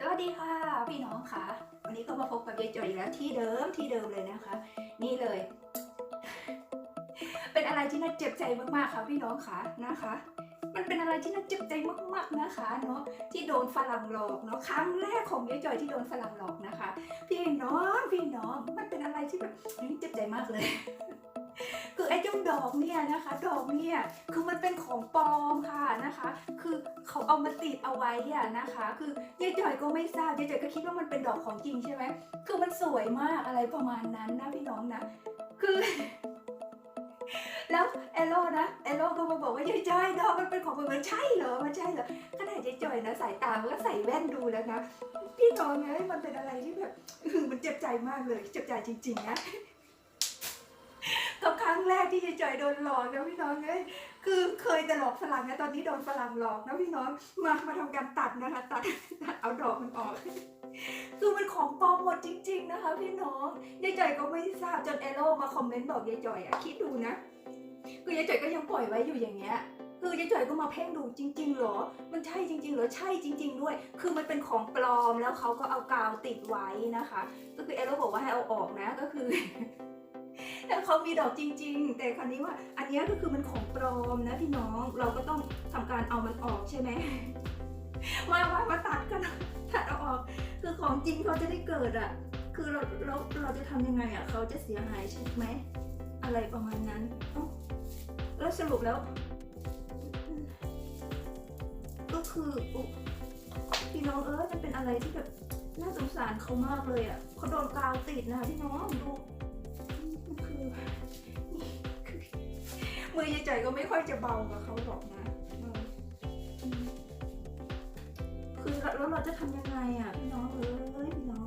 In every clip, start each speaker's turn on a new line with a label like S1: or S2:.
S1: สวัสดีค่ะพี่น้องค่ะวันนี้ก็มาพบกับยายจอยอีกแล้วที่เดิมที่เดิมเลยนะคะ นี่เลย เป็นอะไรที่น่าเจ็บใจมากๆค่ะพี่น้องค่ะนะคะ มันเป็นอะไรที่น่าเจ็บใจมากๆนะคะเนาะที่โดนฝรั่งหลอกเนาะครั้งแรกของยายจอยที่โดนฝรั่งหลอกนะคะ พี่น้องพี่น้องมันเป็นอะไรที่แบบเจ็บใจมากเลย คือไอ้เจ้าดอกเนี่ยนะคะ ดอกเนี่ยคือมันเป็นของปลอมค่ะนะคะ คือเขาเอามาติดเอาไว้อะนะคะ คือยายจ่อยก็ไม่ทราบยายจ่อยก็คิดว่ามันเป็นดอกของจริงใช่ไหมคือมันสวยมากอะไรประมาณนั้นนะพี่น้องนะ คือแล้วเอโร่นะเอโร่ก็มาบอกว่ายายจ่อยดอกมันเป็นของมันใช่เหรอมันใช่เหรอขนาดยายจอยนะสายตามันก็ใส่แว่นดูแล้วนะพี่น้องไงมันเป็นอะไรที่แบบมันเจ็บใจมากเลยเจ็บใจจริงๆนะ งแรกที่ยายจอยโดนหลอกนะพี่น้องเอ้ยคือเคยแต่หลอกฝรั่งนะตอนนี้โดนฝรั่งหลอกนะพี่น้องมามาทำการตัดนะคะ ตัดตัดเอาดอกมันออก คือมันของปลอมหมดจริง ๆ นะคะ พี่น้องยายจ่อยก็ไม่ทราบจนเอโร่มาคอมเมนต์บอกยายจ่อยอะคิดดูนะคือยายจ่อยก็ยังปล่อยไว้อยู่อย่างเงี้ยคือยายจ่อยก็มาเพ่งดูจริง ๆ เหรอ มันใช่จริง ๆ เหรอ ใช่จริง ๆ ด้วย คือมันเป็นของปลอมแล้วเขาก็เอากาวติดไว้นะคะ ก็คือเอโร่บอกว่าให้เอาออกนะ ก็คือ แต่เขามีดอกจริง ๆ แต่คราวนี้ว่า อันนี้ก็คือมันของปลอมนะพี่น้องเราก็ต้องทำการเอามันออกใช่ไหมมามามาตัดกันตัดเอาออก คือของจริงเขาจะได้เกิดอะ คือเราเราเราจะทำยังไงอะเขาจะเสียหายใช่ไหมอะไรประมาณนั้นแล้วสรุปแล้ว ก็คือพี่น้องเอ้ยมันเป็นอะไรที่แบบน่าสงสารเขามากเลยอะเขาโดนกาวติดนะคะพี่น้องดู อนี่คือมือยายจ่อยก็ไม่ค่อยจะเบากับเขาหรอกนะเอออืมคือแล้วเราจะทำยังไงอะพี่น้องเอ้ยพี่น้อง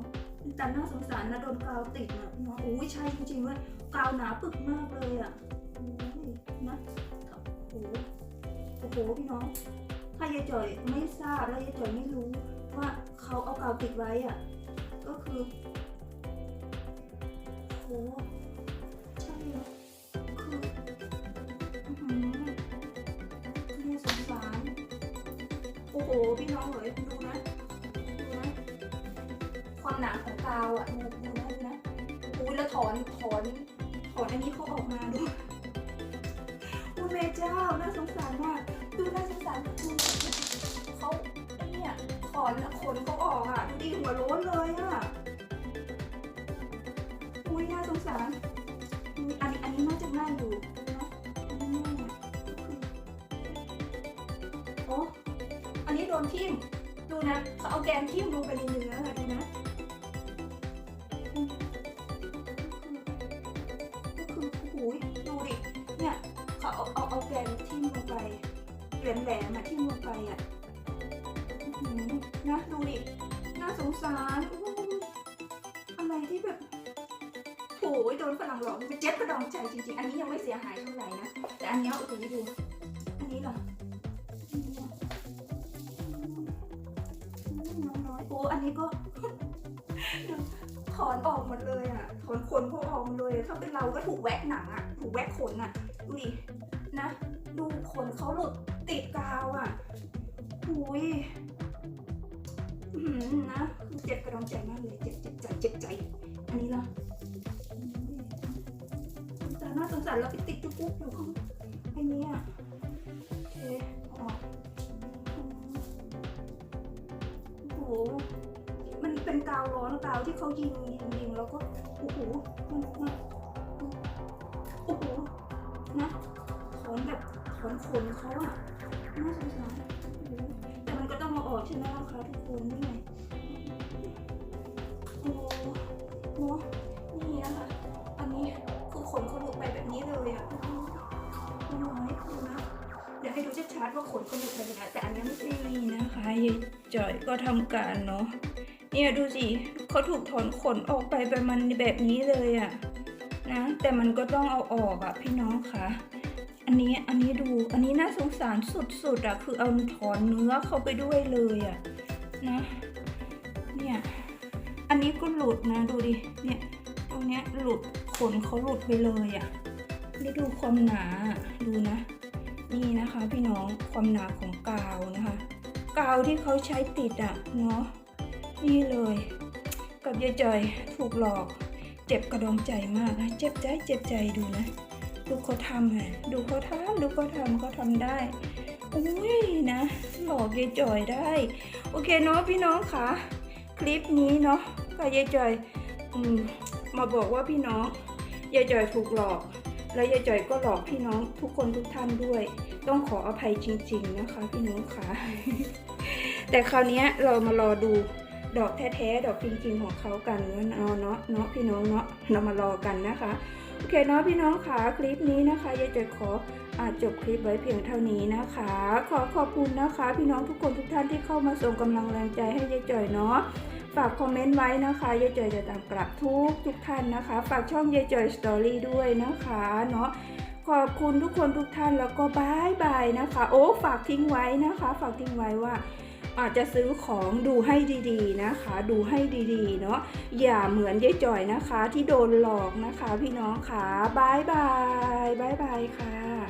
S1: แต่น่าสงสารนะโดนกาวติดอะพี่น้องโอ้ยใช่จริงๆเว่ากาวหนาปึกมากเลยอะนะโอ้โหโอ้โหพี่น้อง ถ้ายายจ่อยไม่ทราบและยายจ่อยไม่รู้ว่าเขาเอากาวติดไว้อะก็คือโห พี่น้องเอ๋ยดูนะดูนะ ความหนาของกาวอะดูดูนะดูนะโอ้ยแล้วถอนถอนถอนอันนี้เขาออกมาดูโอ้แม่เจ้าน่าสงสารมากดูน่าสงสารดูเขาไอเนี่ยขอนขนเขาออกอะดูดีหัวโล้นเลยอะอุ้ยน่าสงสารอันนี้อันนี้น่าจะง่ายอยู่ นนี้โดนทิ่มดูนะเขาเอาแกนทิ่มลงไปในเนื้อค่ะดูนะก็คือก็คือโอ้โหดูดิเนี่ยเขาเอาเอาเอาแกนทิ่มลงไปแหลมๆมาที่ลงไปอะนะดูดิน่าสงสารอู้อะไรที่แบบโอ้ยโดนฝรั่งหลอกมันเจ็บกระดองใจจริงๆ อันนี้ยังไม่เสียหายเท่าไหร่นะ แต่อันนี้ยโอ้โหดู อ้อยโอ้อันนี้ก็ถอนออกหมดเลยอะถอนขนเขาออกหมดเลย ถ้าเป็นเราก็ถูกแวะหนังอะ ถูกแวะขนอะดูดินะ ดูขนเขาหลุดติดกาวอะหุยอื้อหือนะเจ็บกระดองใจมากเลย เจ็บเจ็บใจเจ็บใจ อันนี้ล่ะอุ๊ยแต่น่าสงสารเราไปติดจุกุ๊กอยู่ข้างไอ้นี้อะโอเคาวร้อนกาวที่เขายิงยิงยิงแล้วก็โอ้โหมันมันโอ้โหนะถอนแบบถอนขนเขาอะน่าสงสารแต่มันก็ต้องมาออกใช่ไหมล่ะคะทุกคนนี่ไงโอ้โหนี่นะคะอันนี้คือขนเขาหลุดไปแบบนี้เลยอะน้อยคือนะเดี๋ยวให้ดูชัดๆว่าขนเขาหลุดไปยังไงแต่อันนี้ไม่ใช่นะคะยายจ่อยก็ทำการเนาะ เนี่ยดูสิเขาถูกถอนขนออกไปประมาณแบบนี้เลยอะนะแต่มันก็ต้องเอาออกอะพี่น้องคะอันนี้อันนี้ดูอันนี้น่าสงสารสุดๆอะคือเอาถอนเนื้อเข้าไปด้วยเลยอะนะเนี่ยอันนี้ก็หลุดนะดูดิเนี่ยตรงเนี้ยหลุดขนเขาหลุดไปเลยอะแล้วดูความหนาดูนะ นี่นะคะพี่น้องความหนาของกาวนะคะ กาวที่เขาใช้ติดอะเนาะ นี่เลย กับยายจอยถูกหลอก เจ็บกระดองใจมากนะเจ็บใจเจ็บใจดูนะ ดูเขาทำอะดูเขาทำดูเขาทำเขาทำได้อุ้ยนะ หลอกยายจอยได้ โอเคเนาะพี่น้องคะคลิปนี้เนาะกับยายจอยอืมมาบอกว่าพี่น้องยายจอยถูกหลอก แล้วยายจอยก็หลอกพี่น้องทุกคนทุกท่านด้วย ต้องขออภัยจริง ๆ นะคะ พี่น้องคะแต่คราวนี้เรามารอดู ดอกแท้ๆ ดอกจริงๆของเขากันว่าเอาเนาะเนาะพี่น้องเนาะเรามารอกันนะคะ โอเคเนาะพี่น้องคะคลิปนี้นะคะยายจอยขออาจบคลิปไว้เพียงเท่านี้นะคะ ขอขอบคุณนะคะ พี่น้องทุกคนทุกท่านที่เข้ามาส่งกำลังแรงใจให้ยายจอยเนาะฝากคอมเมนต์ไว้นะคะยายจอยจะตามกลับทุกทุกท่านนะคะ ฝากช่องยายจอยสตอรี่ด้วยนะคะเนาะขอบคุณทุกคนทุกท่านแล้วก็บายบายนะคะ โอ้ฝากทิ้งไว้นะคะ ฝากทิ้งไว้ว่า อาจจะซื้อของดูให้ดีๆนะคะ ดูให้ดีๆเนาะอย่าเหมือนยายจ่อยนะคะที่โดนหลอกนะคะพี่น้องค่ะบายบายบายบายค่ะ